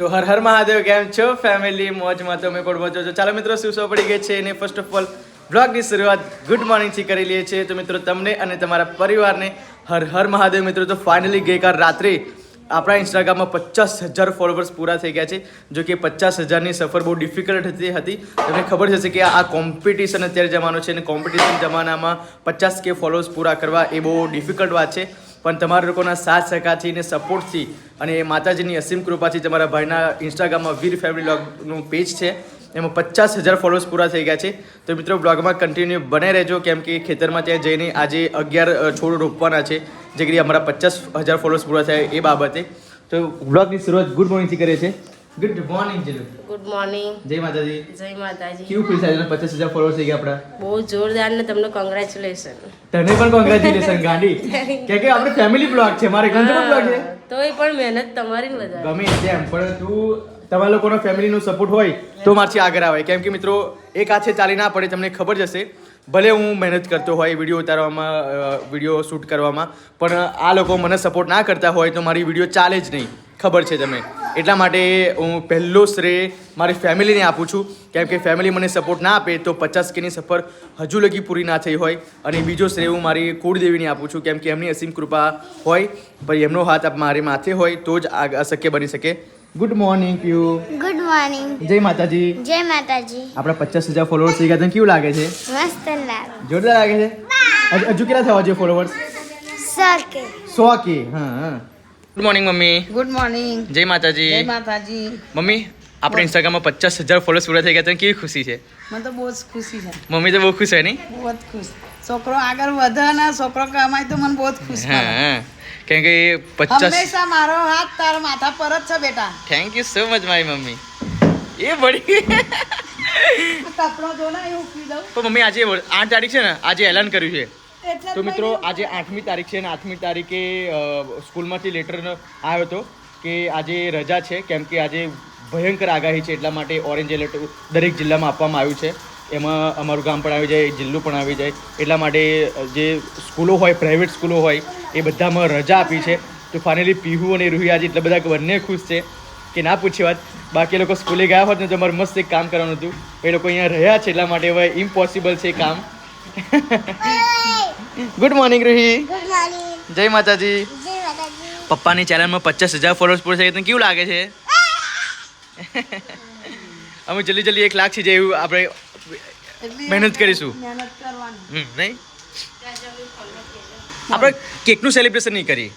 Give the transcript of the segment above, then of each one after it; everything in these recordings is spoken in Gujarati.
તો હર હર મહાદેવ, કેમ છો? ફેમિલી મોજમાં તમે પણ મજો છો. ચાલો મિત્રો, શું પડી ગઈ છે અને ફર્સ્ટ ઓફ ઓલ બ્લોગની શરૂઆત ગુડ મોર્નિંગથી કરી લઈએ છીએ. તો મિત્રો, તમને અને તમારા પરિવારને હર હર મહાદેવ મિત્રો, તો ફાઇનલી ગઈકાલ રાત્રે આપણા ઇન્સ્ટાગ્રામમાં પચાસ હજાર ફોલોવર્સ પૂરા થઈ ગયા છે, જો કે પચાસ હજારની સફર બહુ ડિફિકલ્ટ હતી હતી. તમને ખબર હશે કે આ કોમ્પિટિશન અત્યારે જમાનો છે અને કોમ્પિટિશન જમાનામાં પચાસ કે ફોલોવર્સ પૂરા કરવા એ બહુ ડિફિકલ્ટ વાત છે. પણ તમારા લોકોના સાથ સહકારથી અને સપોર્ટથી અને માતાજીની અસીમ કૃપાથી તમારા ભાઈના ઇન્સ્ટાગ્રામમાં વીર ફેમિલી બ્લોગનું પેજ છે. એમાં પચાસ હજાર ફોલોઅર્સ પૂરા થઈ ગયા છે. તો મિત્રો બ્લોગમાં કન્ટિન્યુ બને રહેજો, કેમ કે ખેતરમાં ત્યાં જઈને આજે અગિયાર છોડ રોપવાના છે. જે કરી અમારા પચાસ હજાર ફોલોઅર્સ પૂરા થાય એ બાબતે. તો બ્લોગની શરૂઆત ગુડ મોર્નિંગથી કરે છીએ. ગુડ મોર્નિંગ જીલુ ગુડ મોર્નિંગ જય માતાજી. જય માતાજી. કેવું ફીલ થાય પચાસ હજાર ફોલોવર્સ થઈ ગયા આપણા. બહુ જોરદાર ને તમને કોંગ્રેચ્યુલેશન તને પણ કોંગ્રેચ્યુલેશન ગાંડી. કે કે આપણે ફેમિલી બ્લોગ છે મારે ઘણો બ્લોગ છે. તોય પણ મહેનત તમારી વધારે. ગમે તેમ પણ તું તમારા લોકોનો ફેમિલીનો સપોર્ટ હોય તો મારથી આગળ આવે. કેમ કે મિત્રો એક હાથે ચાલી ના પડે તમને ખબર જશે ભલે હું મહેનત કરતો હોય વીડિયો ઉતારવામાં વીડિયો શૂટ કરવામાં પણ આ લોકો મને સપોર્ટ ના કરતા હોય તો મારી વીડિયો ચાલે જ નહીં. ખબર છે તમે એટલા માટે હું પહેલો શ્રેય મારી ફેમિલીને આપું છું. કેમ કે ફેમિલી મને સપોર્ટ ના આપે તો પચાસ કેની સફર હજુ લગી પૂરી ના થઈ હોય. અને બીજો શ્રેય હું મારી કુળદેવીને આપું છું. કેમ કે એમની અસીમ કૃપા હોય પછી એમનો હાથ આપ મારી માથે હોય તો જ આ અશક્ય બની શકે. Good morning you good morning જય માતાજી. જય માતાજી. આપણા પચાસ હજાર ફોલોવર્સ થઈ ગયા. તને કેવું લાગે છે? મસ્ત લાગે. જોરદાર લાગે છે? હજુ- કેટલા થવા જોઈએ ફોલોવર્સ કે. સો કે હા હા. Good morning mummy. Good morning જય માતાજી. જય માતાજી. મમ્મી આપણે ઇન્સ્ટાગ્રામમાં પચાસ હજાર ફોલોઅર્સ પૂરા થઈ ગયા તો કેવી ખુશી છે? મને તો બહુ જ ખુશી છે. મમ્મી તો બહુ ખુશ હોય નહીં બહુ જ ખુશ. છોકરો આગળ વધે ને છોકરો કમાય તો મને બહુ જ ખુશ હા કેમ કે પચાસ હંમેશા મારો હાથ તારા માથા પર જ છે બેટા. થેન્ક યુ સો મચ મારી મમ્મી. એ વળી આ કપડો જો ને એવું પી દઉં. તો મમ્મી આજે આઠ તારીખ છે ને આજે એલાન કર્યું છે. તો મિત્રો આજે આઠમી તારીખ છે અને આઠમી તારીખે સ્કૂલમાંથી લેટર આવ્યો હતો કે આજે રજા છે કેમ કે આજે ભયંકર આગાહી છે એટલા માટે ઓરેન્જ એલર્ટ દરેક જિલ્લામાં આપવામાં આવ્યું છે. એમાં અમારું ગામ પણ આવી જાય જિલ્લો પણ આવી જાય. એટલા માટે જે સ્કૂલો હોય પ્રાઇવેટ સ્કૂલો હોય એ બધામાં રજા આપી છે. તો ફાઇનલી પીહુ અને રૂહી આજે એટલા બધા બંને ખુશ છે કે ના પૂછી વાત. બાકી લોકો સ્કૂલે ગયા હોત ને તો અમારે મસ્ત એક કામ કરવાનું હતું. એ લોકો અહીંયા રહ્યા છે એટલા માટે હવે ઇમ્પોસિબલ છે કામ. ગુડ મોર્નિંગ રૂહી જય માતાજી. પપ્પાની ચેનલમાં પચાસ હજાર ફોલોઅર્સ પૂરા થઈ ગયા તને કેવું લાગે છે? અમે જલ્દી જલ્દી એક લાખ છે જે એવું આપણે મહેનત કરીશું. નહીં? આપણે કેકનું સેલિબ્રેશન નહીં કરી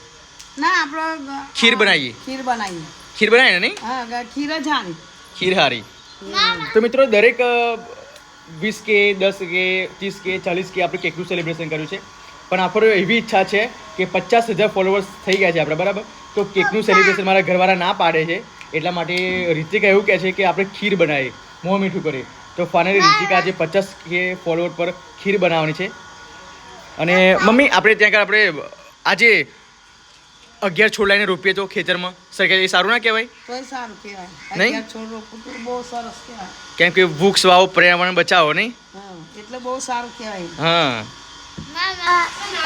ના આપણે ખીર બનાવીએ. ખીર બનાવીએ. ખીર બનાવીએ ને નહીં? ખીર જ હારી. ખીર હારી. તો મિત્રો દરેક વીસ કે, દસ કે, ત્રીસ કે, ચાલીસ કે આપણે કેકનું સેલિબ્રેશન કર્યું છે. પણ આપણો એવી ઈચ્છા છે કે પચાસ હજાર ફોલોવર્સ થઈ ગયા છે આપણે, બરાબર? તો કેકનું સેલિબ્રેશન મારા ઘરવાળા ના પાડે છે. એટલા માટે રિતિકા એવું કહે છે કે આપણે ખીર બનાવીએ, મોં મીઠું કરીએ. તો ફાઇનલી રિતિકા આજે પચાસ કે ફોલોવર પર ખીર બનાવવાની છે. અને મમ્મી, આપણે ત્યાં આગળ આપણે આજે અગિયાર છોડ લાઈને રોપીએ તો ખેતરમાં સરકાર એ સારું ના કહેવાય? તોય સારું કહેવાય. નહીં? છોડ રોપવું તો બહુ સરસ કહેવાય. કેમ કે વૃક્ષ વાવો પર્યાવરણ બચાવો નહીં? એટલે બહુ સારું કહેવાય. હા. મામા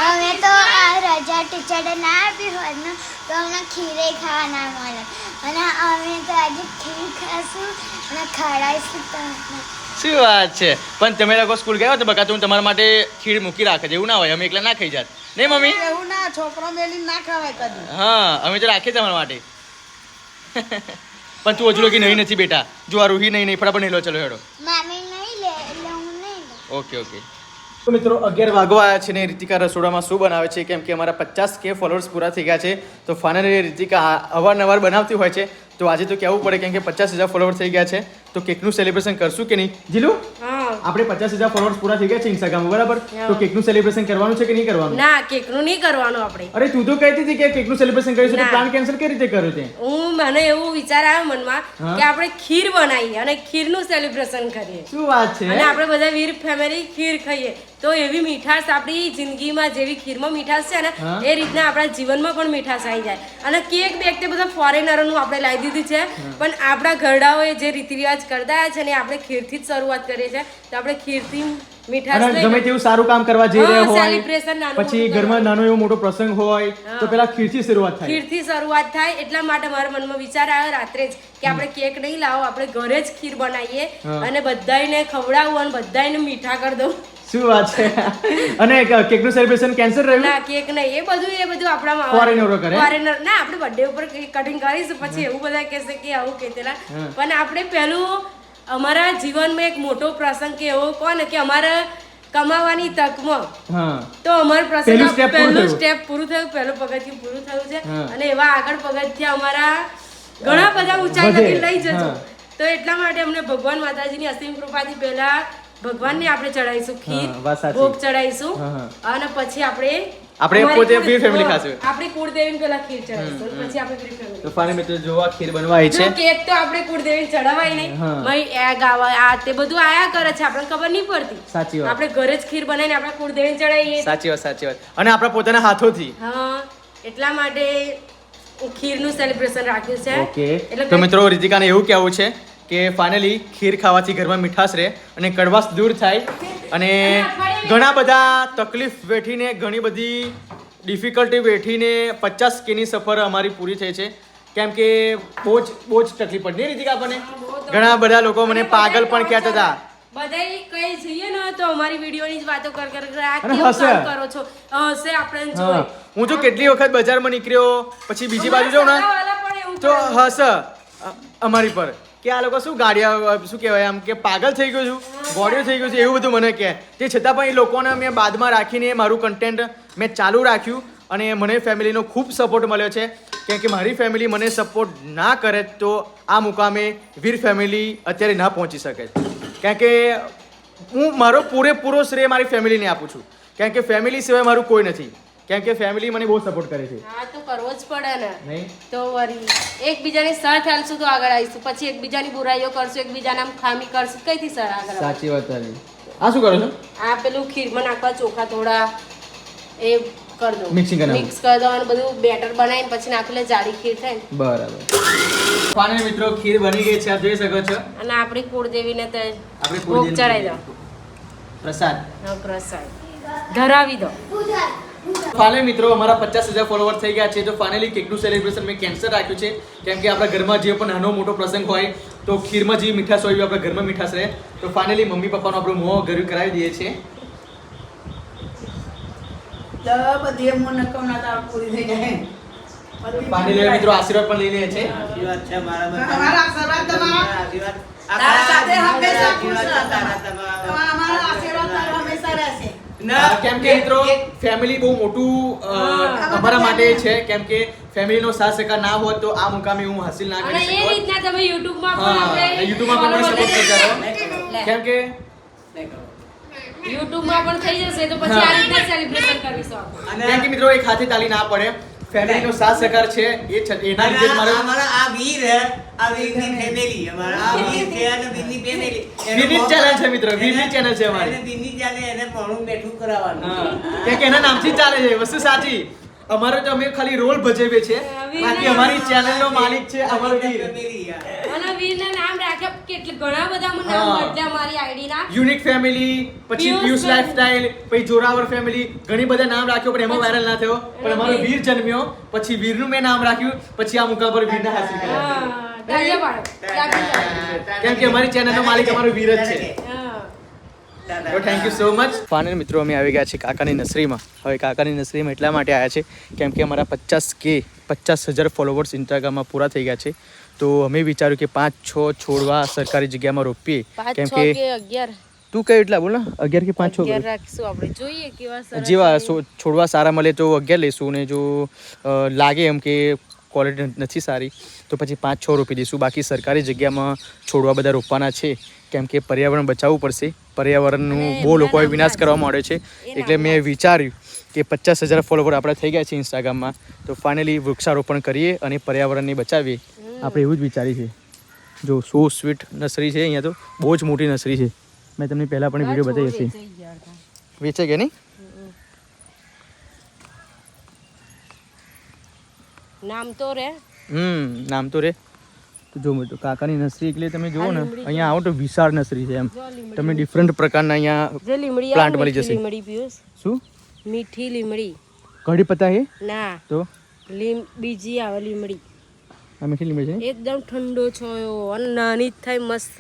અમે તો આ રજા ટીચરે ના આપી હોય ને તો અમને ખીરે ખાવા ના મળે. અને અમે તો આજે ખીર ખાશું અને ખવડાવીશું તમને. શું વાત છે. પણ તમે લોકો સ્કૂલ ગયા હોય તો બકા તું હું તમારા માટે ખીર મૂકી રાખે એવું ના હોય અમે એકલા ના ખાઈ જાત. નહીં મમ્મી? એવું ના છોકરો મેલી ના ખાવાય કદી. હા અમે તો રાખીએ તમારા માટે. પણ તું હજુ કે નહીં નથી બેટા. જો આ રૂહી નહીં નહીં ફટાફટ નહીં લો ચલો હેડો. મામી નહીં લે એટલે હું નહીં ઓકે ઓકે. તો મિત્રો અગિયાર વાગવા આવ્યા છે ને રીતિકા રસોડામાં શું બનાવે છે? કેમ કે અમારા પચાસ કે ફોલોઅર્સ પૂરા થઈ ગયા છે. તો ફાઇનલી રીતિકા અવારનવાર બનાવતી હોય છે. તો આજે તો કહેવું પડે કેમ કે પચાસ હજાર ફોલોઅર થઈ ગયા છે. તો કેકનું સેલિબ્રેશન કરશું કે નહીં? જીલુ? આપણે પચાસ હજાર ફોલોઅર્સ પૂરા થઈ ગયા છે ઇન્સ્ટાગ્રામ બરાબર. તો કેકનું સેલિબ્રેશન કરવાનું છે કે નહીં કરવાનું? ના કેકનું નહીં કરવાનું આપણે. અરે તું તો કહેતી હતી કે કેકનું સેલિબ્રેશન કરીશું તો પ્લાન કેન્સલ કઈ રીતે કર્યો તે? હું મને એવું વિચાર આવ્યો મનમાં કે આપણે ખીર બનાવીએ અને ખીરનું સેલિબ્રેશન કરીએ. શું વાત છે? અને આપણે બધા વીર ફેમિલી ખીર ખાઈએ. તો એવી મીઠાશ આપણી જિંદગીમાં જેવી ખીરમાં મીઠાશ છે ને એ રીતના આપણા જીવનમાં પણ મીઠાશ આવી જાય. અને કેક બેક તે બધા ફોરેનરોનું આપણે લાવી દીધી છે. પણ આપણા ઘરડાઓએ જે રીતિ રિવાજ કરતા છે ને આપણે ખીરથી જ શરૂઆત કરીએ છીએ. તો આપણે ખીરથી મીઠાશ ગમે તેવું સારું કામ કરવા જઈ રહ્યા હોય પછી ઘરમાં નાનો એવો મોટો પ્રસંગ હોય તો પેલા ખીરથી શરૂઆત થાય. ખીરથી શરૂઆત થાય એટલા માટે મારા મનમાં વિચાર આવ્યો રાત્રે જ કે આપણે કેક નહીં લાવો આપણે ઘરે જ ખીર બનાવીએ અને બધાયને ખવડાવું અને બધાયને મીઠા કરી દઉં. શું વાત છે? અને કેકનું સેલિબ્રેશન કેન્સલ રહ્યું? ના કેક નહીં. એ બધું એ બધું આપણામાં Foreigner કરે? ફોરેનર ના આપણે બર્થડે ઉપર કટિંગ કરીશું પછી એવું બધા કહેશે કે આવું કહેતેલા પણ આપણે પહેલું અમારા જીવનમાં એક મોટો પ્રસંગ કે એવો કોને કે અમારા કમાવાની તકમાં. તો અમારું પ્રસંગ પહેલું. સ્ટેપ પૂરું થયું. પહેલું પગથિયું પૂરું થયું છે. અને એવા આગળ પગથિયા અમારા ઘણા બધા ઊંચાઈ લઈ જજો. તો એટલા માટે અમને ભગવાન માતાજીની અસીમ કૃપાથી પહેલા ભગવાનને આપણે ચડાવીશું ખીર ભોગ ચડાવીશું. અને પછી આપણે આપણે પોતે કુળ- ફેમિલી ખાશું. આપણે કુળદેવીને પેલા ખીર ચડાવીશું પછી આપણે વીર ફેમિલી તો ફાની મિત્રો જો આ ખીર બનવાય છે. કેક તો આપણે કુળદેવીને ચડાવાય નહીં. મય એગ આવે આ તે બધું આયા કરે છે આપણને ખબર નહીં પડતી. સાચી વાત. આપણે ઘરે જ ખીર બનાવીને આપણે કુળદેવીને ચડાવીએ. સાચી વાત સાચી વાત. અને આપણા પોતાના હાથોથી. હા એટલા માટે ખીરનું સેલિબ્રેશન રાખ્યું છે. ઓકે. એટલે તો મિત્રો રીતિકાને એવું કહેવું છે કે ફાઇનલી ખીર ખાવાથી ઘરમાં મીઠાશ રહે અને કડવાશ દૂર થાય અને ઘણા બધા તકલીફ વેઠીને ઘણી બધી ડિફિકલ્ટી વેઠીને પચાસ કેની સફર અમારી પૂરી થઈ છે. કેમ કે બહુ જ બહુ જ તકલીફ પડી. નહીં રીતિકા આપણને? ઘણા બધા લોકો મને પાગલ પણ કહેતા હતા. બધાય કઈ જઈએ ને તો અમારી વિડીયોની જ વાતો કર કર કર. આ અને કેવું હસે. કામ કરો છો? હસે આપણે જોઈ. હું જો કેટલી વખત બજારમાં નીકળ્યો પછી બીજી બાજુ જાઉં ને તો હશે અમારી પર. કે આ લોકો શું ગાડિયા શું કહેવાય આમ કે પાગલ થઈ ગયો છું બોડીઓ થઈ ગયું છે, એવું બધું મને કહે. તે છતાં પણ એ લોકોને મેં બાદમાં રાખીને મારું કન્ટેન્ટ મેં ચાલુ રાખ્યું અને મને ફેમિલીનો ખૂબ સપોર્ટ મળ્યો છે. કેમ કે મારી ફેમિલી મને સપોર્ટ ના કરે તો આ મુકામે વીર ફેમિલી અત્યારે ના પહોંચી શકે. કારણ કે હું મારો પૂરેપૂરો શ્રેય મારી ફેમિલીને આપું છું. કારણ કે ફેમિલી સિવાય મારું કોઈ નથી. કારણ કે ફેમિલી મને બહુ સપોર્ટ કરે છે. હા તો કરવો જ પડે ને. નહીં? તો વરી એકબીજાની સાથ હાલશું તો આગળ આવીશું. પછી એકબીજાની બુરાઈઓ કરશું એકબીજાના ખામી કરશું. કઈથી સર આગળ સાચી વાત તારી. આ શું કરો છો? આ પેલું ખીરમાં નાખવા ચોખા થોડા એ કર દો મિક્સિંગ કરી મિક્સ કરી દો અને બધું બેટર બનાવીને પછી નાખી લે જાડી ખીર થાય. બરાબર. ફાઇનલ મિત્રો ખીર બની ગઈ છે. આપ જોઈ શકો છો. અને આપણી કુળદેવીને તો આપણે ભોગ ચડાવી દો. પ્રસાદ. હા, પ્રસાદ. ધરાવી દો. ફાઇનલી મિત્રો અમારા પચાસ હજાર ફોલોવર થઈ ગયા છે તો ફાઇનલી કેકનું સેલિબ્રેશન મેં કેન્સલ રાખ્યું છે કેમ કે આપણા ઘરમાં જે પણ નાનો મોટો પ્રસંગ હોય તો ખીરમાં જે મીઠાશ હોય આપણા ઘરમાં મીઠાશ રહે તો ફાઇનલી મમ્મી પપ્પાનો આપણો મોં ઘર કરાવી દઈએ છીએ બધી એમ મનોકામના પૂરી થઈ જાય ફાઇનલી મિત્રો આશીર્વાદ પણ લઈ લે છે આશીર્વાદ છે મારા બધા. આશીર્વાદ તમારા. સાથે હંમેશા ખુશ રહો. તમારા. તમારા અમારા આશીર્વાદ તારા હંમેશા રહેશે ના, કેમ કે મિત્રો ફેમિલી બહુ મોટું અમારા માટે છે. કેમ કે ફેમિલીનો સાથ સહકાર ના હોત તો આ મુકામે હું હાસિલ ના કરી શકું એ રીતના તમે યુટ્યુબમાં પણ હા માં પણ સપોર્ટ કરતા કેમ કે યુટ્યુબમાં પણ થઈ જશે તો પછી આ રીતના સેલિબ્રેશન કરીશું અને કેમ કે મિત્રો એક હાથે તાલી ના પડે. ફેમિલીનો સાથ સહકાર છે એ એના લીધે મારે અમારા આ વીર હે, આ વીરની ફેમિલી અમારા આ વીર છે અને વીરની ફેમિલી વીરની ચેનલ છે મિત્રો, વીરની ચેનલ છે અમારી. વીરની channel, એને પણ બેઠું કરાવવાનું. કે એના નામથી ચાલે છે વસ્તુ સાચી અમારો તો અમે ખાલી રોલ ભજવે છે બાકી અમારી ચેનલ નો માલિક છે અમારો વીર. Family, હા. અને નામ રાખ્યા કેટલે ઘણા બધા મને નામ બદલ્યા મારી આઈડી ના. યુનિક ફેમિલી પછી family. લાઈફસ્ટાઈલ પછી જોરાવર ફેમિલી ઘણી બધા નામ રાખ્યો પણ એમાં વાયરલ ના થયો. પણ અમારો વીર જન્મ્યો પછી વીરનું મેં નામ રાખ્યું પછી આ મુકામ પર વીરને હાસિલ કર્યા. કેમ કે અમારી ચેનલ નો માલિક અમારો વીર જ છે. Thank you so much final મિત્રો અમે આવી ગયા છે કાકાની નસરીમાં હવે કાકાની નસરીમાં એટલા માટે આવ્યા છે કેમ કે અમારા પચાસ કે પચાસ હજાર ફોલોવર્સ ઇન્સ્ટાગ્રામમાં પૂરા થઈ ગયા છે. તો અમે વિચાર્યું કે પાંચ છ છોડવા સરકારી જગ્યામાં રોપીએ. કેમ કે અગિયાર. તું કયું એટલા? બોલ ને. અગિયાર કે પાંચ છ રાખીશું આપણે. જોઈએ કેવા જેવા સો- છોડવા સારા મળે તો અગિયાર લઈશું ને જો લાગે એમ કે ક્વોલિટી નથી સારી તો પછી પાંચ છ રોપી દઈશું. બાકી સરકારી જગ્યામાં છોડવા બધા રોપવાના છે. કેમ કે પર્યાવરણ બચાવવું પડશે. પર્યાવરણનું બહુ લોકોએ વિનાશ કરવા માંડ્યો છે. એટલે મેં વિચાર્યું કે પચાસ હજાર ફોલોવર આપણે થઈ ગયા છે ઇન્સ્ટાગ્રામમાં તો ફાઇનલી વૃક્ષારોપણ કરીએ અને પર્યાવરણને બચાવીએ. આપણે એવું જ વિચારીએ છીએ. જો સો સ્વીટ નર્સરી છે અહીંયા તો. બહુ જ મોટી નર્સરી છે. મેં તમને પહેલાં પણ વીડિયો બતાવી હતી. વેચે ગયા નહીં? નામ તો રે. હમ નામ તો રે. તો જો મિત્રો કાકાની નર્સરી એટલે તમે જુઓ ને અહીંયા આવો તો વિશાળ નર્સરી છે એમ. તમે ડિફરન્ટ પ્રકારના અહીંયા પ્લાન્ટ મળી જશે. શું? મીઠી લીમડી. કઢી પતા હે? ના. તો? લીમ બીજી આવે લીમડી. આ મીઠી લીમડી છે? એકદમ ઠંડો છોયો અને નાની થાય મસ્ત.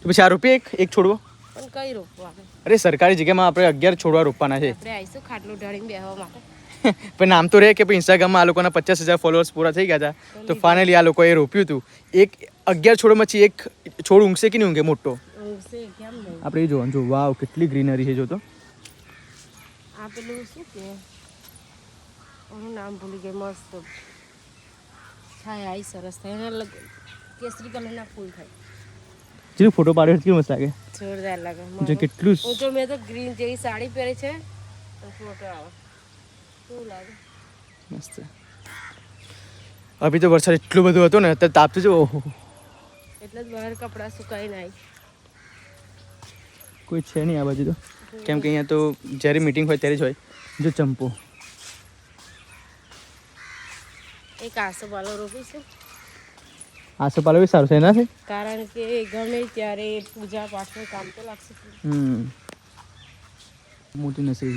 તો પછી આ રૂપિયા એક એક છોડવો? પણ કઈ રોપવા? અરે સરકારી જગ્યામાં આપણે અગિયાર છોડવા રોપવાના છે. આપણે આવીશું ખાટલું ઢાળીને બેહવા માટે. પણ નામ તો રહે કે ભાઈ ઇન્સ્ટાગ્રામમાં આ લોકોના પચાસ હજાર ફોલોઅર્સ પૂરા થઈ ગયા હતા. તો ફાઇનલી આ લોકોએ રોપ્યું હતું. એક અગિયાર છોડમાંથી એક છોડ ઊંઘશે કે નહીં ઊંઘે મોટો? ઊંઘશે કેમ નહીં? આપણે એ જોવાનું જો વાવ કેટલી ગ્રીનરી છે જો તો. આ પેલું શું કે? એનું નામ ભૂલી ગઈ મસ્ત. છાયા આવી સરસ થાય. એના લગ કેસરી કલરના ફૂલ થાય. જેનું ફોટો પાડ્યો કેવું મસ્ત લાગે. જોરદાર લાગે જો મારું. કેટલું હું તો મેં તો ગ્રીન જેવી સાડી પહેરી છે તો ફોટો આવે. કેવું લાગે મસ્ત. અભી તો વરસાદ એટલું બધું હતું ને અત્યારે તાપ તો જો એટલે જ બહાર કપડાં સુકાઈ નાય. કોઈ છે નહીં આ બાજુ તો. કેમ કે અહીંયા તો જ્યારે મીટિંગ હોય ત્યારે જ હોય. જો ચંપો. એક આસોપાલો રોપીશું આસોપાલો બી સારું છે એના છે કારણ કે ગમે ત્યારે પૂજા પાઠમાં કામ તો લાગશે હમ. મોટી નસીબ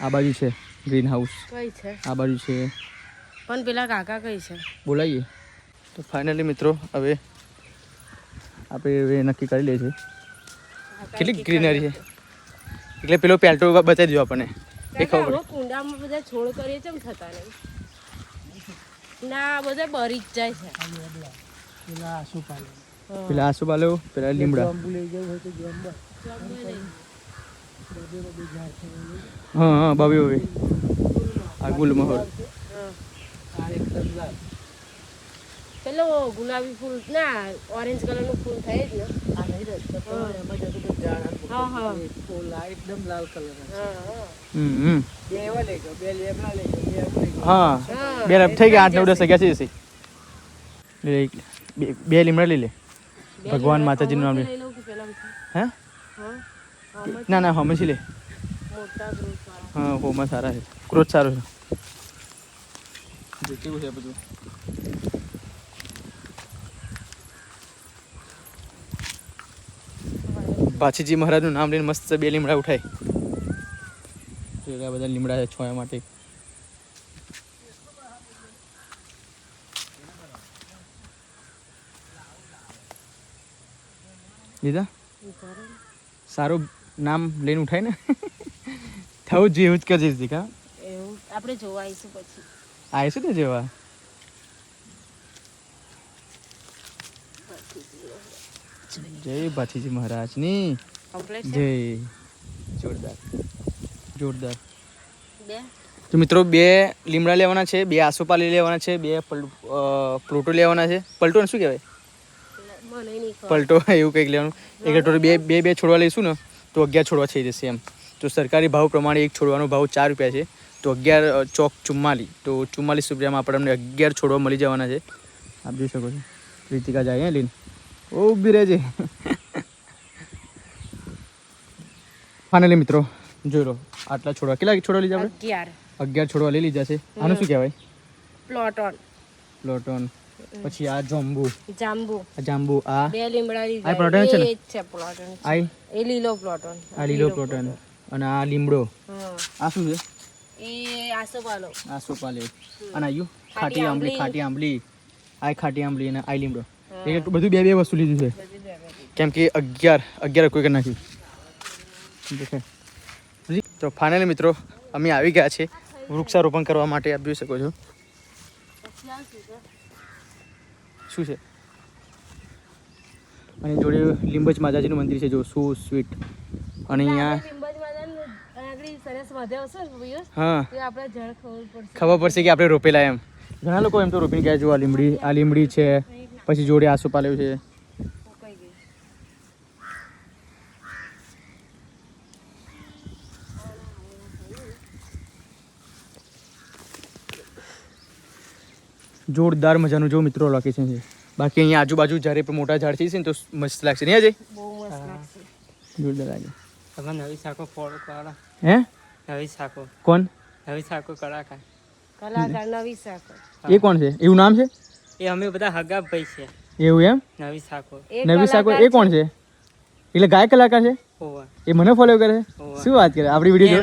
આ બાજુ છે ગ્રીન હાઉસ કઈ છે? આ બાજુ છે. પણ પેલા કાકા કઈ છે? બોલાવીએ તો ફાઇનલી મિત્રો હવે આપણે હવે નક્કી કરી લઈએ છીએ. કેટલી ગ્રીનરી છે? એટલે પેલો પેલ્ટો બતાવી દો આપણને. એ ખબર કુંડામાં બધા છોડ કરીએ કેમ થતા નહીં. ના બધા બરી જ જાય છે. હા. પેલા પાલે પેલા લીમડા. હા હા બાબી બાબી. આ ગુલમહોર પેલો ગુલાબી ફૂલ ના ઓરેન્જ કલરનું ફૂલ થાય જ ને. હા. હા હા, હા. હમ હમ. બે રબ થઈ ગયા આઠ નવ દસ વાગ્યા છે લે, બે- બે લીમડા લઈ લે. ભગવાન માતાજી નું નામ? હે. ના ના હમેશી લે. મોટા ગ્રુપ વાળા હા હોમાં સારા છે. ક્રોથ સારો છે. કેવું છે બધું. પાછીજી મહારાજનું નામ લઈને મસ્ત બે લીમડા ઉઠાય. આ બધા લીમડા છે છોયા માટે. લીધા? સારું નામ લઈને ઉઠાય ને? થવું જોઈએ એવું જ કરજે દીકા એવું આપણે જોવા આવીશું પછી. આવીશું ને જેવા? જય ભાથીજી મહારાજની. જય. જોરદાર. જોરદાર. તો મિત્રો બે લીમડા લેવાના છે બે આસોપાલી લેવાના છે બે પલ પ્લોટો લેવાના છે. પલટો શું કહેવાય? પલટો એવું કંઈક લેવાનું. એક બે બે બે છોડવા લઈશું ને. તો અગિયાર છોડવા થઈ જશે એમ. તો સરકારી ભાવ પ્રમાણે એક છોડવાનો ભાવ ચાર રૂપિયા છે. તો અગિયાર ચોક ચુમ્માલી તો ચુમ્માલીસ રૂપિયામાં આપણને અગિયાર છોડવા મળી જવાના છે. આપ જોઈ શકો છો. રીતિકા જાય હે લીન. ઓ ઊભી રહેજે. ફાઇનલી મિત્રો જોઈ લો. આટલા છોડવા કેટલા છોડવા લીધા આપણે? અગિયાર. અગિયાર છોડવા લઈ લીધા છે. આનું શું કહેવાય? પ્લોટોન. પ્લોટોન. પછી આ જાંબુ. જાંબુ. જાંબુ આ. બે લીમડા આ લીધા પ્લોટન છે ને? છે પ્લોટન. આઈ? એ લીલો પ્લોટન. આ લીલો પ્લોટન. અને આ લીમડો. આ શું છે? એ આસોપાલો આ સોપાલી અને આયુ ખાટી આંબલી ખાટી આંબલી. આ ખાટી આંબલી અને આ લીમડો. એ બધું બે બે વસ્તુ લીધું છે. કેમ કે અગિયાર અગિયાર કોઈ કરી નાખી તો ફાઇનલી મિત્રો અમે આવી ગયા છે વૃક્ષારોપણ કરવા માટે આપ જોઈ શકો છો. શું છે? અને જોડે લીંબજ માતાજીનું મંદિર છે જો સો સ્વીટ અને અહીંયા ખબર પડશે. કે આપણે રોપેલા એમ. ઘણા લોકો એમ તો રોપીને ગયા જો આ લીમડી આ લીમડી છે પછી જોડે આસોપાલવ છે સુકાઈ ગઈ જોરદાર મજાનું જો મિત્રો લોકેશન છે બાકી અહીંયા આજુબાજુ જ્યારે પણ મોટા ઝાડ છે ને તો મસ્ત લાગશે. નહીં અજય બહુ મસ્ત લાગશે. જોરદાર લાગે તમે નવી શાખો ફોડ કરો. હે? નવી શાખો કોણ? નવી શાખો કરા કાંઈ કલાકાર નવી સાકો એ કોણ છે? એવું નામ છે? એ અમે બધા હગા ભાઈ છે. એવું એમ? નવી શાખો નવી સાકો એ કોણ છે? એટલે ગાય કલાકાર છે? એ મને ફોલો કરે શું વાત કરે? આપણી વીડિયો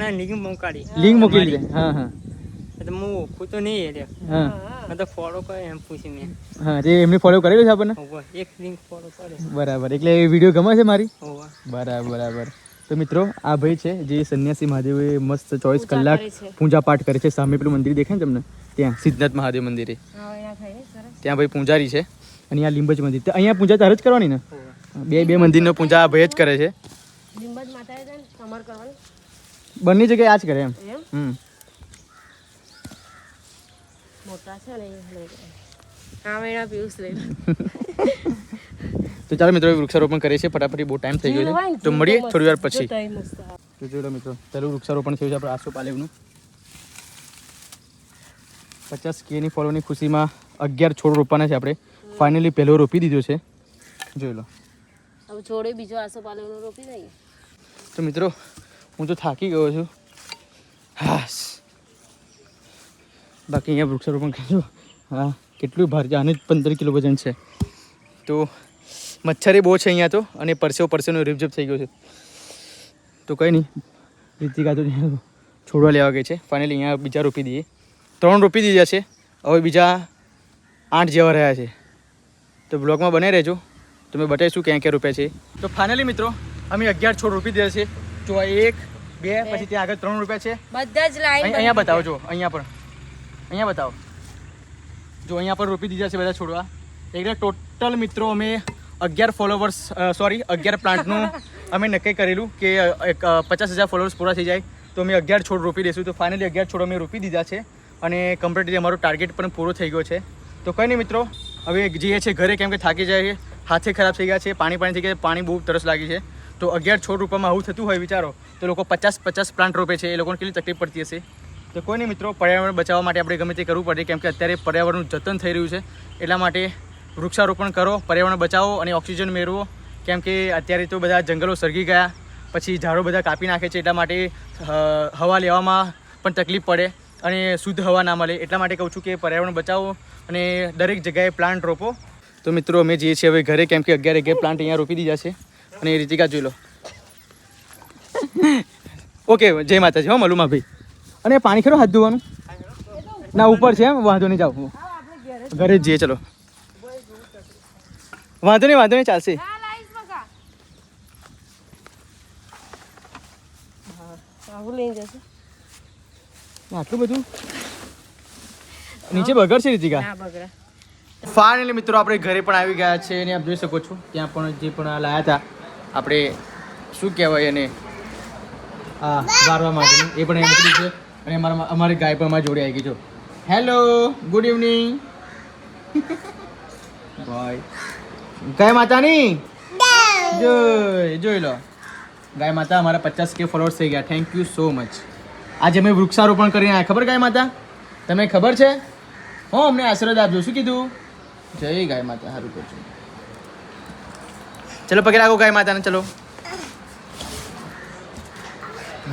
લિંક મોકલી દે હા હા. હું તો નહીં એટલે હા. તો ફોલો કરે એમ પૂછી મેં હા જે એમને ફોલો કરેલો છે આપણને? એક લિંક ફોલો કરે. બરાબર એટલે એ વીડિયો ગમે છે મારી? બરાબર બરાબર. તો મિત્રો આ ભાઈ છે જે સંન્યાસી મહાદેવે મસ્ત ચોવીસ પૂજા કલાક પૂજા પાઠ કરે છે. સામે પેલું મંદિર દેખાય ને તમને? ત્યાં સિદ્ધનાથ મહાદેવ મંદિરે. ત્યાં ભાઈ પૂજારી છે અને આ લીંબજ મંદિર. તો અહીંયા પૂજા તારે જ કરવાની ને? બે બે મંદિરનો પૂજા આ ભાઈ જ કરે છે. લીંબજ બંને જગ્યાએ આ જ કરે એમ? એમ? હમ. મોટા છે ને લઈ ગયા હા એના પિયુષ લઈ તો ચાલો મિત્રો વૃક્ષારોપણ કરીએ છીએ. ફટાફટ બહુ ટાઈમ થઈ ગયો છે. તો મળીએ થોડી વાર પછી. તો જોડો મિત્રો પહેલું વૃક્ષારોપણ થયું છે આપણે આસો પાલેવનું. પચાસ કેની ફોલોની ખુશીમાં અગિયાર છોડ રોપવાના છે આપણે. ફાઇનલી પહેલો રોપી દીધો છે. જોઈ લો. હવે છોડે બીજો આસો પાલેવનો રોપી દઈએ. તો મિત્રો હું તો થાકી ગયો છું. હાસ. બાકી અહીંયા વૃક્ષારોપણ કરજો હા કેટલું ભાર છે. આને જ પંદર કિલો વજન છે. તો મચ્છરે બહુ છે અહીંયા તો અને પરસેવો પરસેવનો રીપઝપ થઈ ગયો છે. તો કંઈ નહીં. રીતિકા તો છોડવા લેવા ગઈ છે. ફાઇનલી અહીંયા બીજા રોપી દઈએ. ત્રણ રોપી દીધા છે. હવે બીજા આઠ જેવા રહ્યા છે. તો બ્લોગમાં બને રહેજો. તો મેં બતાવીશું ક્યાં ક્યાં રૂપિયા છે. તો ફાઇનલી મિત્રો અમે અગિયાર છોડ રોપી દીધા છે. જો એક બે પછી ત્યાં આગળ ત્રણ રૂપિયા છે. બધા જ લાઈન અહીંયા બતાવજો. અહીંયા પણ. અહીંયા બતાવો. જો અહીંયા પણ રોપી દીધા છે બધા છોડવા. એટલે ટોટલ મિત્રો અમે અગિયાર ફોલોવર્સ સોરી અગિયાર પ્લાન્ટનું અમે નક્કી કરેલું કે એક પચાસ હજાર ફોલોવર્સ પૂરા થઈ જાય. તો અમે અગિયાર છોડ રોપી દઈશું. તો ફાઇનલી અગિયાર છોડ અમે રોપી દીધા છે અને કમ્પ્લીટલી અમારો ટાર્ગેટ પણ પૂરો થઈ ગયો છે. તો કંઈ નહીં મિત્રો, હવે જઈએ છીએ ઘરે કેમ કે થાકી જાય હાથે ખરાબ થઈ ગયા છે, પાણી પાણી થઈ ગયા પાણી બહુ તરસ લાગી છે. તો અગિયાર છોડ રૂપિયામાં આવું થતું હોય વિચારો, તો લોકો પચાસ પચાસ પ્લાન્ટ રોપે છે. એ લોકોને કેટલી તકલીફ પડતી હશે? તો કોઈ નહીં મિત્રો પર્યાવરણ બચાવવા માટે આપણે ગમે તે કરવું પડે કેમ કે અત્યારે પર્યાવરણનું જતન થઈ રહ્યું છે એટલા માટે વૃક્ષારોપણ કરો પર્યાવરણ બચાવો અને ઓક્સિજન મેળવો. કેમ કે અત્યારે તો બધા જંગલો સળગી ગયા પછી ઝાડો બધા કાપી નાખે છે એટલા માટે હવા લેવામાં પણ તકલીફ પડે અને શુદ્ધ હવા ના મળે. એટલા માટે કહું છું કે પર્યાવરણ બચાવો અને દરેક જગ્યાએ પ્લાન્ટ રોપો. તો મિત્રો અમે જઈએ છીએ હવે ઘરે કેમ કે અગિયાર અગિયાર પ્લાન્ટ અહીંયા રોપી દીધા છે. અને એ રીતિકા જોઈ લો. ઓકે જય માતાજી. હો મલુમા ભાઈ અને પાણી ખેડો હાથ ધોવાનું? ના ઉપર છે એમ વાંધો નહીં જાઓ. ઘરે જઈએ ચલો. વાંધો નહીં વાંધો નહીં ચાલશે. આટલું બધું? નીચે બગડશે રીતિકા. ફાઇનલી મિત્રો આપણે ઘરે પણ આવી ગયા છે અને આપ જોઈ શકો છો. ત્યાં પણ જે પણ આ લાયા હતા આપણે શું કહેવાય એને? આ વારવા માટેનું એ પણ એમ છે. અને અમારા અમારી ગાય પણ અમારી જોડે આવી ગઈ છો. હેલો ગુડ ઇવનિંગ ભાઈ ગાય માતાની? જોઈ જોઈ લો. ગાય માતા અમારા પચાસ કે ફોલોઅર્સ થઈ ગયા. થેન્ક યુ સો મચ આજે અમે વૃક્ષારોપણ કરીને આવ્યા. ખબર ગાય માતા? તમે ખબર છે? હો અમને આશીર્વાદ આપજો. શું કીધું? જય ગાય માતા. સારું કરજો ચલો પગે રાખો ગાય માતાને. ચલો.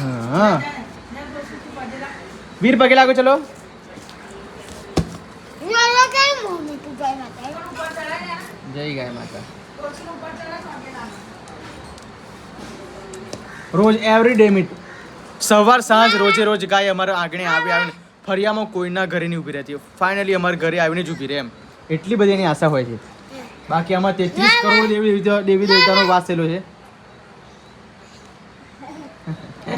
હા. વીર પગે લાગો ચલો. ગઈ જય ગાય માતા. રોજ એવરી ડે મીટ સવાર સાંજ રોજે રોજ ગાય અમારા આંગણે આવી આવીને ફરિયામાં કોઈના ઘરે નહીં ઊભી રહેતી. ફાઇનલી અમારા ઘરે આવીને જ ઊભી રહે એમ. એટલી બધી એની આશા હોય છે. બાકી આમાં તેત્રીસ કરોડ દેવી દેવી દેવતાનો વાસેલો છે.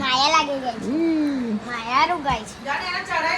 માયા લાગી જાય છે માયા રૂગાય છે